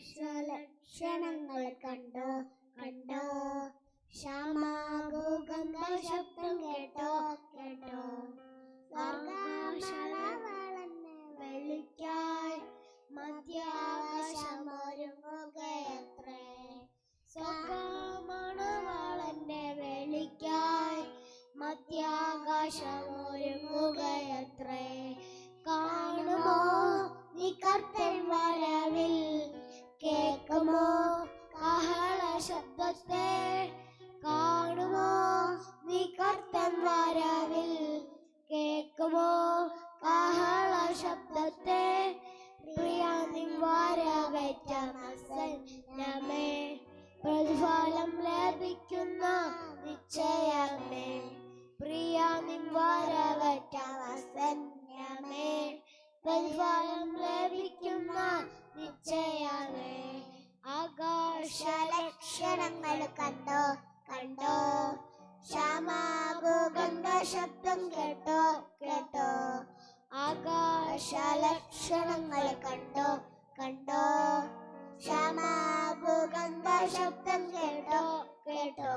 ലക്ഷണങ്ങൾ കണ്ടോ? കണ്ടോ? ശ്യാമാഭൂകമ്പ ശബ്ദം കേട്ടോ? കേട്ടോ? വെള്ളിക്കായി മധ്യാകാശമൊരുങ്ങുകയത്രേ ശബ്ദത്തെ പ്രിയ നിൻ വരവേറ്റ മസന്നമേ പ്രതിഫലം ലഭിക്കുന്ന നിശ്ചയമേ. പ്രിയ വരവേറ്റ പ്രതിഫലം ലഭിക്കുന്ന നിശ്ചയമേ. ആകാശ ലക്ഷണങ്ങൾ കണ്ടോ? കണ്ടോ? ശ്യാമാഭൂഗന്ധ ശബ്ദം കേട്ടോ കേട്ടോ? ആകാശ ലക്ഷണങ്ങൾ കണ്ടോ? കണ്ടോ? ശ്യാമാഭൂഗന്ധ ശബ്ദം കേട്ടോ? കേട്ടോ?